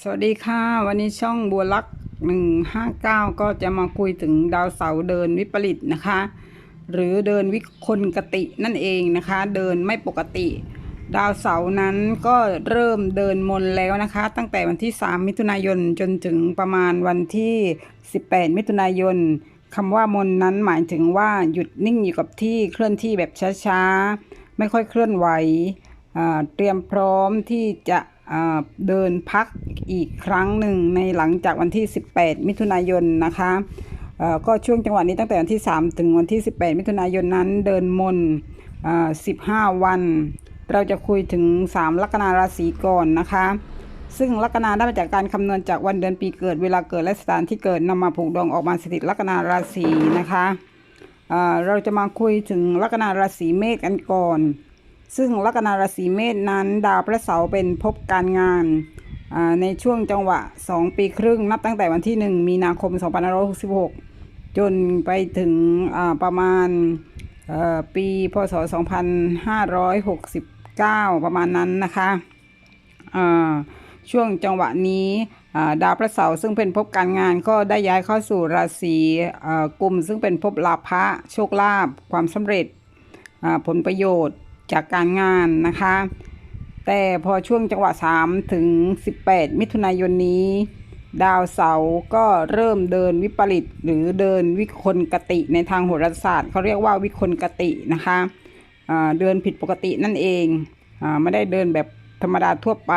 สวัสดีค่ะ วันนี้ช่องบัวลักหนึ่งห้าเก้าก็จะมาคุยถึงดาวเสาร์เดินวิปริตนะคะ หรือเดินวิคลกตินั่นเองนะคะ เดินไม่ปกติ ดาวเสาร์นั้นก็เริ่มเดินมนแล้วนะคะ ตั้งแต่วันที่ 3 มิถุนายนจนถึงประมาณวันที่ 18 มิถุนายนคำว่ามนนั้นหมายถึงว่าหยุดนิ่งอยู่กับที่เคลื่อนที่แบบช้าๆ ไม่ค่อยเคลื่อนไหวเตรียมพร้อมที่จะ เดินพักอีกครั้งหนึ่งในหลังจากวันที่ 18 มิถุนายนนะคะก็ช่วงจังหวะนี้ตั้งแต่วันที่ 3 ถึงวันที่ 18 มิถุนายนนั้น เดินมน15 วัน เราจะคุยถึง 3 ลัคนาราศีก่อนนะคะ ซึ่งลัคนาได้มาจากการคำนวณจากวันเดือนปีเกิดเวลาเกิดและสถานที่เกิดนำมาผูกดวงออกมาสถิตลัคนาราศีนะคะเราจะมาคุยถึงลัคนาราศีเมษกันก่อน ซึ่งลัคนาราศีเมษนั้น ดาวพระเสาร์เป็นภพการงานในช่วงจังหวะ 2 ปีครึ่งนับตั้งแต่วันที่ 1 มีนาคม 2566 จนไปถึงประมาณเอ่อปีพศ 2569 ประมาณนั้นนะคะช่วงจังหวะนี้ดาวพระเสาร์ซึ่งเป็นภพการงานก็ได้ย้ายเข้าสู่ราศีอ่ากุมซึ่งเป็นภพลาภะโชคลาภความสำเร็จผลประโยชน์ จากการงานนะคะ แต่พอช่วงจังหวะ 3 ถึง 18 มิถุนายนนี้ ดาวเสาร์ก็เริ่มเดินวิปริต หรือเดินวิคลกติในทางโหราศาสตร์เขาเรียกว่าวิคลกตินะคะเดินผิดปกตินั่นเองอไม่ได้เดินแบบธรรมดาทั่วไป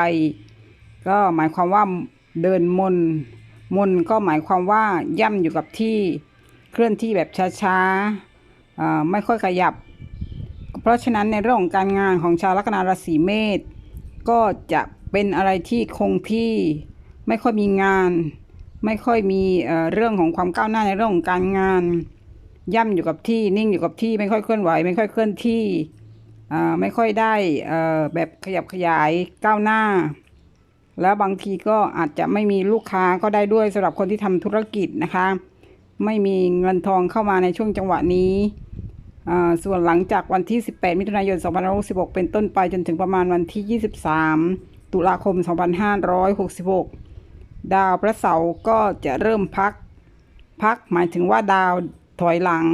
ก็หมายความว่าเดินมนมนก็หมายความว่าย่ำอยู่กับที่เคลื่อนที่แบบช้าๆอ่าไม่ค่อยขยับ เพราะฉะนั้นในเรื่องของการงานของชาวลัคนาราศีเมษก็จะเป็นอะไรที่คงที่ไม่ค่อยมีงาน ไม่ค่อยมีเรื่องของความก้าวหน้าในเรื่องของการงาน ย่ำอยู่กับที่นิ่งอยู่กับที่ไม่ค่อยเคลื่อนไหว ไม่ค่อยเคลื่อนที่ไม่ค่อยได้แบบขยับขยายก้าวหน้า แล้วบางทีก็อาจจะไม่มีลูกค้าก็ได้ด้วยสำหรับคนที่ทำธุรกิจนะคะ ไม่มีเงินทองเข้ามาในช่วงจังหวะนี้ ส่วนหลังจากวันที่ 18 มิถุนายน 2566 เป็นต้นไปจนถึงประมาณวันที่ 23 ตุลาคม 2566 ดาวพระเสาร์ก็จะเริ่มพัก พักหมายถึงว่าดาวถอยหลัง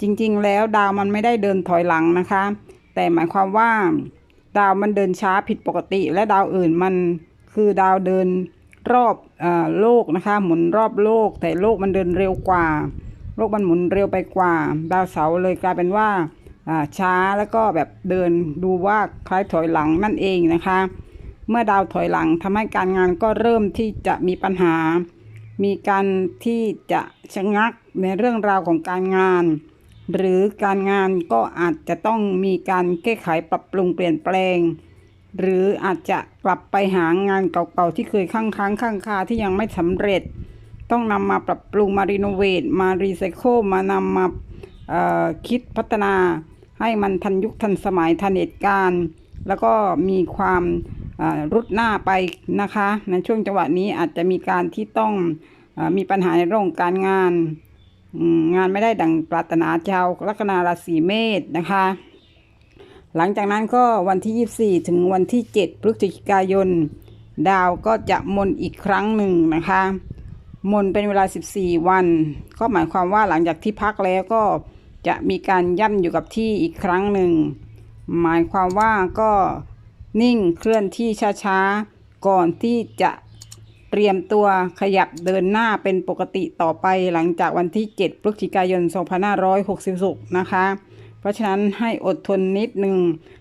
จริงๆ แล้วดาวมันไม่ได้เดินถอยหลังนะคะ แต่หมายความว่าดาวมันเดินช้าผิดปกติ และดาวอื่นมันคือดาวเดินรอบอโลกนะคะ หมุนรอบโลก แต่โลกมันเดินเร็วกว่า โลกมันหมุนเร็วไปกว่า ดาวเสาร์เลยกลายเป็นว่าช้าแล้วก็แบบเดินดูว่าคล้ายถอยหลังนั่นเองนะคะ เมื่อดาวถอยหลังทำให้การงานก็เริ่มที่จะมีปัญหา มีการที่จะชะงักในเรื่องราวของการงาน หรือการงานก็อาจจะต้องมีการแก้ไขปรับปรุงเปลี่ยนแปลง หรืออาจจะกลับไปหางานเก่าๆที่เคยค้างค้างค้างคาที่ยังไม่สำเร็จ ต้องนำมาปรับปรุงมารีโนเวทมารีไซเคิลมานำมาคิดพัฒนาให้มันทันยุคทันสมัยทันเหตุการณ์ แล้วก็มีความรุดหน้าไปนะคะในช่วงจังหวะนี้อาจจะมีการที่ต้องอมีปัญหาในเรื่องการงาน งานไม่ได้ดังปรารถนาชาวลัคนาราศีเมษนะคะ หลังจากนั้นก็วันที่ 24 ถึงวันที่ 7 พฤศจิกายน ดาวก็จะมนอีกครั้งหนึ่งนะคะ มนเป็นเวลา 14 วัน ก็หมายความว่าหลังจากที่พักแล้วก็จะมีการย่ำอยู่กับที่อีกครั้งหนึ่ง หมายความว่าก็นิ่งเคลื่อนที่ช้าๆ ก่อนที่จะเตรียมตัวขยับเดินหน้าเป็นปกติต่อไปหลังจากวันที่ 7 พฤศจิกายน 2566 นะคะ เพราะฉะนั้นให้อดทนนิดหนึ่ง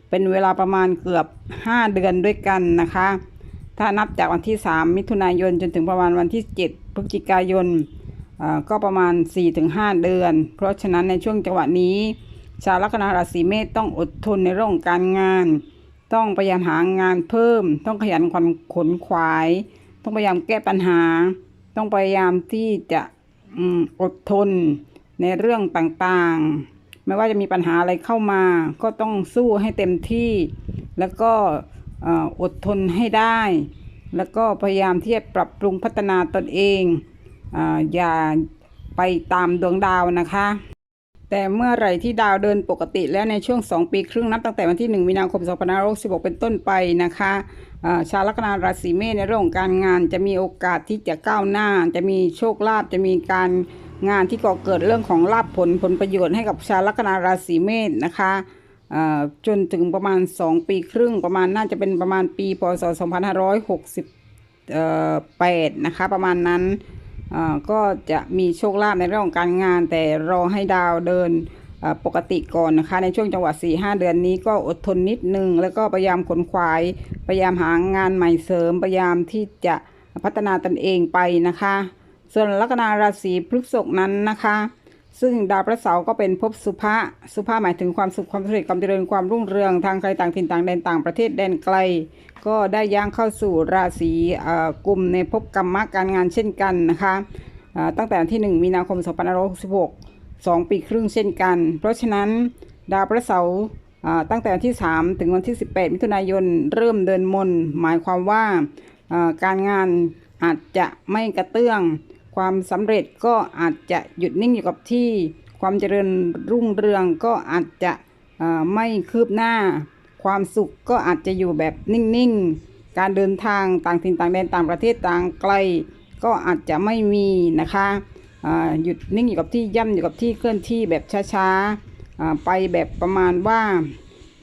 เป็นเวลาประมาณเกือบ 5 เดือนด้วยกันนะคะ ถ้านับจากวันที่ 3 มิถุนายนจนถึงประมาณวันที่ 7 พฤศจิกายนก็ประมาณ 4-5 เดือน เพราะฉะนั้นในช่วงจังหวะนี้ ชาวลัคนาราศีเมษต้องอดทนในเรื่องการงาน ต้องพยายามหางานเพิ่ม ต้องขยันความขนขวาย ต้องพยายามแก้ปัญหา ต้องพยายามที่จะอดทนในเรื่องต่างๆ ไม่ว่าจะมีปัญหาอะไรเข้ามา ก็ต้องสู้ให้เต็มที่ แล้วก็ อดทนให้ได้ แล้วก็พยายามที่จะปรับปรุงพัฒนาตนเองออย่าไปตามดวงดาวนะคะ แต่เมื่อไหร่ที่ดาวเดินปกติแล้วในช่วง 2 ปีครึ่งนับตั้งแต่วันที่ 1 มีนาคม 2566 เป็นต้นไปนะคะชาวลัคนาราศีเมษในเรื่องของการงานจะมีโอกาสที่จะก้าวหน้า จะมีโชคลาภจะมีการงานที่ก่อเกิดเรื่องของลาภผลผลประโยชน์ให้กับชาวลัคนาราศีเมษนะคะ จนถึงประมาณ 2 ปีครึ่งประมาณน่าจะเป็นประมาณปีพศ2560เอ่อแปดนะคะประมาณนั้นก็จะมีโชคลาภในเรื่องของการงาน แต่รอให้ดาวเดินปกติก่อนนะคะในช่วงจังหวะ4 5 เดือนนี้ก็อดทนนิดนึง แล้วก็พยายามขนขวาย พยายามหางานใหม่เสริม พยายามที่จะพัฒนาตนเองไปนะคะ ส่วนลัคนาราศีพฤษภนั้นนะคะ ซึ่งดาวพระเสาร์ก็เป็นภพสุภะสุภะหมายถึงความสุขความสำเร็จความเจริญความรุ่งเรืองทางไกลต่างถิ่นต่างแดนต่างประเทศแดนไกล ก็ได้ย่างเข้าสู่ราศีอ่อกลุ่มในภพกรรมะการงานเช่นกันนะคะอ่อตั้งแต่วันที่ 1 มีนาคม 2566 2 ปีครึ่งเช่นกัน เพราะฉะนั้นดาวพระเสาร์อ่อตั้งแต่วันที่ 3 ถึงวันที่ 18 มิถุนายนเริ่มเดินมน หมายความว่าการงานอาจจะไม่กระเตื้อง ความสำเร็จก็อาจจะหยุดนิ่งอยู่กับที่ ความเจริญรุ่งเรืองก็อาจจะไม่คืบหน้า ความสุขก็อาจจะอยู่แบบนิ่งๆ การเดินทางต่างถิ่นต่างแดนต่างประเทศต่างไกล ก็อาจจะไม่มีนะคะหยุดนิ่งอยู่กับที่ย่ำอยู่กับที่เคลื่อนที่แบบช้าๆไปแบบประมาณว่า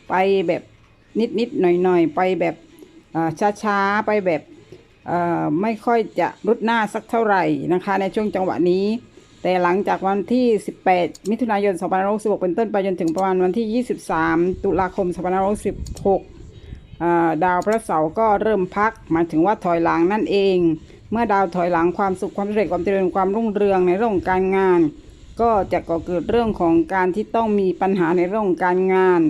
ไปแบบนิดๆหน่อยๆ ไปแบบช้าๆ ไปแบบ ไม่ค่อยจะรุดหน้าสักเท่าไหร่นะคะ ในช่วงจังหวะนี้ แต่หลังจากวันที่ 18 มิถุนายน2566เป็นต้นไปจนถึงประมาณวันที่ 23 ตุลาคม2566ดาวพระเสาร์ก็เริ่มพักหมายถึงว่าถอยหลังนั่นเอง เมื่อดาวถอยหลังความสุขความสำเร็จความเจริญความรุ่งเรืองในเรื่องการงาน ก็จะก่อเกิดเรื่องของการที่ต้องมีปัญหาในเรื่องการงาน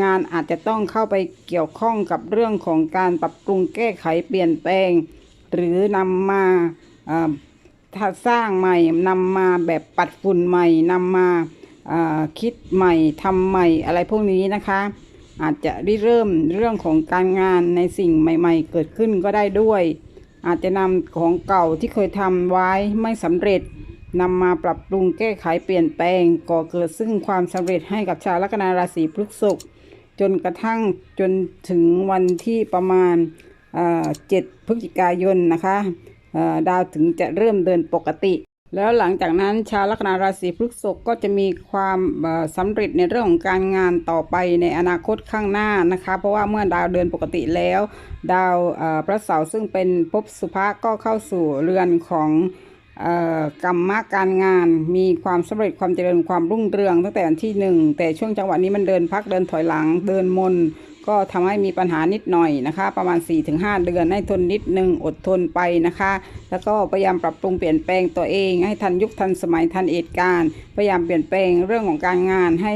งานอาจจะต้องเข้าไปเกี่ยวข้องกับเรื่องของการปรับปรุงแก้ไขเปลี่ยนแปลง หรือนำมาถ้าสร้างใหม่นำมาแบบปัดฝุ่นใหม่นำมาคิดใหม่ทำใหม่อะไรพวกนี้นะคะ อาจจะริเริ่มเรื่องของการงานในสิ่งใหม่ ๆ เกิดขึ้นก็ได้ด้วย อาจจะนำของเก่าที่เคยทำไว้ไม่สำเร็จนำมาปรับปรุงแก้ไขเปลี่ยนแปลงก่อเกิดซึ่งความสำเร็จให้กับชาวลัคนาราศีพฤษภ จนกระทั่งจนถึงวันที่ประมาณเอ่อ7พฤศจิกายนนะคะดาวถึงจะเริ่มเดินปกติ แล้วหลังจากนั้นชาวลัคนาราศีพฤษภก็จะมีความสำเร็จในเรื่องของการงานต่อไปในอนาคตข้างหน้านะคะ เพราะว่าเมื่อดาวเดินปกติแล้ว ดาวพระเสาร์ซึ่งเป็นภพสุภะก็เข้าสู่เรือนของ กรรมะการงานมีความสำเร็จความเจริญความรุ่งเรืองตั้งแต่วันที่หนึ่งแต่ช่วงจังหวะนี้มันเดินพักเดินถอยหลังเดินมน ก็ทำให้มีปัญหานิดหน่อยนะคะ ประมาณ 4-5 เดือนให้ทนนิดหนึ่งอดทนไปนะคะ แล้วก็พยายามปรับปรุงเปลี่ยนแปลงตัวเอง ให้ทันยุคทันสมัยทันเหตุการณ์พยายามเปลี่ยนแปลงเรื่องของการงานให้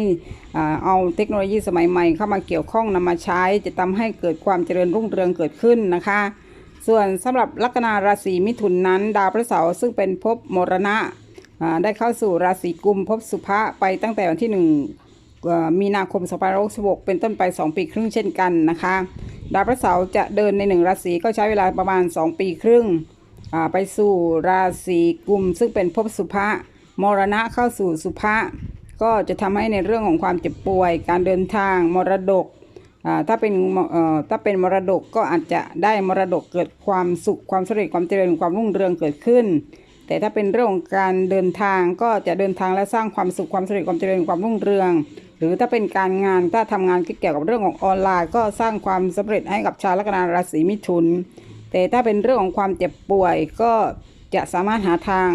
อาเอาเทคโนโลยีสมัยใหม่เข้ามาเกี่ยวข้องนำมาใช้จะทำให้เกิดความเจริญรุ่งเรืองเกิดขึ้นนะคะ ส่วนสำหรับลัคนาราศีมิถุนนั้น ดาวพระเสาร์ซึ่งเป็นภพมรณะได้เข้าสู่ราศีกุมภพสุภะไปตั้งแต่วันที่หนึ่งมีนาคม2566เป็นต้นไป 2 ปีครึ่งเช่นกันนะคะ ดาวพระเสาร์จะเดินในหนึ่งราศีก็ใช้เวลาประมาณ 2 ปีครึ่งไปสู่ราศีกุม ซึ่งเป็นภพสุภะมรณะเข้าสู่สุภะก็จะทำให้ในเรื่องของความเจ็บป่วย การเดินทางมรดก ถ้าเป็นอ่อถ้าเป็นมรดกก็อาจจะได้มรดกเกิดความสุขความสำเร็จความเจริญความรุ่งเรืองเกิดขึ้น แต่ถ้าเป็นเรื่องของการเดินทางก็จะเดินทางและสร้างความสุขความสำเร็จความเจริญความรุ่งเรือง หรือถ้าเป็นการงานถ้าทำงานเกี่ยวกับเรื่องของออนไลน์ ก็สร้างความสำเร็จให้กับชาวลัคนาราศีมิถุน แต่ถ้าเป็นเรื่องของความเจ็บป่วยก็จะสามารถหาทาง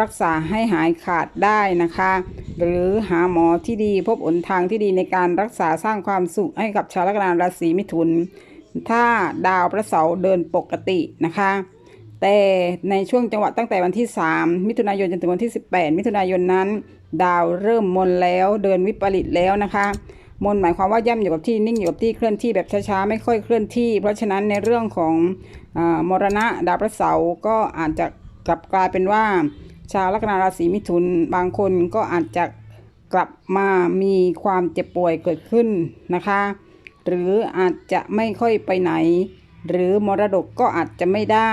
รักษาให้หายขาดได้นะคะ หรือหาหมอที่ดีพบหนทางที่ดีในการรักษาสร้างความสุขให้กับชาวลัคนาราศีมิถุน ถ้าดาวพระเสาร์เดินปกตินะคะ แต่ในช่วงจังหวะตั้งแต่วันที่ 3 มิถุนายนจนถึงวันที่ 18 มิถุนายนนั้น ดาวเริ่มมนแล้วเดินวิปริตแล้วนะคะมนหมายความว่าย่ำอยู่กับที่นิ่งอยู่กับที่เคลื่อนที่แบบช้าๆไม่ค่อยเคลื่อนที่ เพราะฉะนั้นในเรื่องของอมรณะดาวพระเสาร์ก็อาจจะ กลับกลายเป็นว่า ชาวลัคนาราศีมิถุนบางคนก็อาจจะกลับมามีความเจ็บป่วยเกิดขึ้นนะคะ หรืออาจจะไม่ค่อยไปไหน หรือมรดกก็อาจจะไม่ได้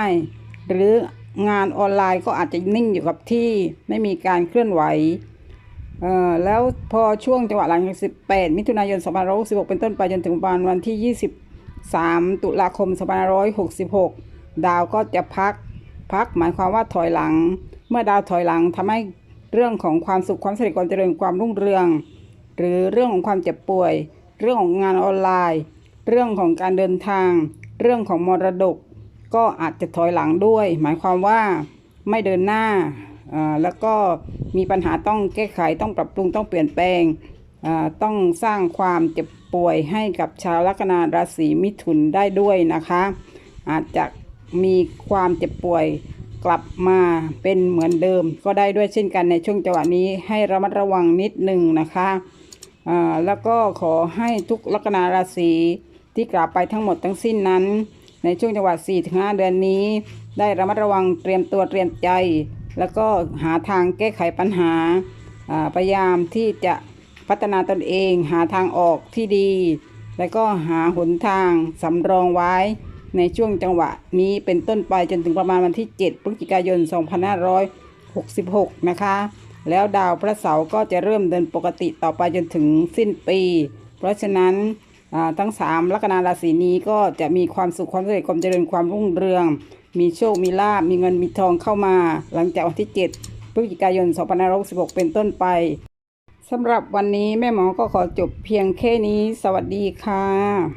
หรืองานออนไลน์ก็อาจจะนิ่งอยู่กับที่ไม่มีการเคลื่อนไหวเอ่อแล้วพอช่วงจังหวะหลังจาก18 มิถุนายน2566เป็นต้นไปจนถึงประมาณวันที่3ตุลาคม2566 ดาวก็จะพัก พักหมายความว่าถอยหลัง เมื่อดาวถอยหลังทำให้เรื่องของความสุขความสำเร็จความเจริญความรุ่งเรือง หรือเรื่องของความเจ็บป่วย เรื่องของงานออนไลน์ เรื่องของการเดินทาง เรื่องของมรดก ก็อาจจะถอยหลังด้วย หมายความว่าไม่เดินหน้าแล้วก็มีปัญหาต้องแก้ไขต้องปรับปรุงต้องเปลี่ยนแปลงต้องสร้างความเจ็บป่วยให้กับชาวลัคนาราศีมิถุนได้ด้วยนะคะ อาจจะ มีความเจ็บป่วยกลับมาเป็นเหมือนเดิม ก็ได้ด้วยเช่นกันในช่วงจังหวะนี้ให้ระมัดระวังนิดหนึ่งนะคะอ่าแล้วก็ขอให้ทุกลัคนาราศีที่กล่าวไปทั้งหมดทั้งสิ้นนั้น ในช่วงจังหวะ4-5 เดือนนี้ ได้ระมัดระวังเตรียมตัวเตรียมใจ แล้วก็หาทางแก้ไขปัญหาอ่าพยายามที่จะพัฒนาตนเอง หาทางออกที่ดี แล้วก็หาหนทางสำรองไว้ ในช่วงจังหวะนี้เป็นต้นไปจนถึงประมาณวันที่ 7 พฤศจิกายน 2566 นะคะ แล้วดาวพระเสาร์ก็จะเริ่มเดินปกติต่อไปจนถึงสิ้นปี เพราะฉะนั้นทั้ง 3 ลัคนาราศีนี้ก็จะมีความสุขความสำเร็จความเจริญความรุ่งเรือง มีโชค มีลาบมีเงินมีทองเข้ามา หลังจากวันที่ 7 พฤศจิกายน 2566 เป็นต้นไปสำหรับวันนี้แม่หมอก็ขอจบเพียงแค่นี้ สวัสดีค่ะ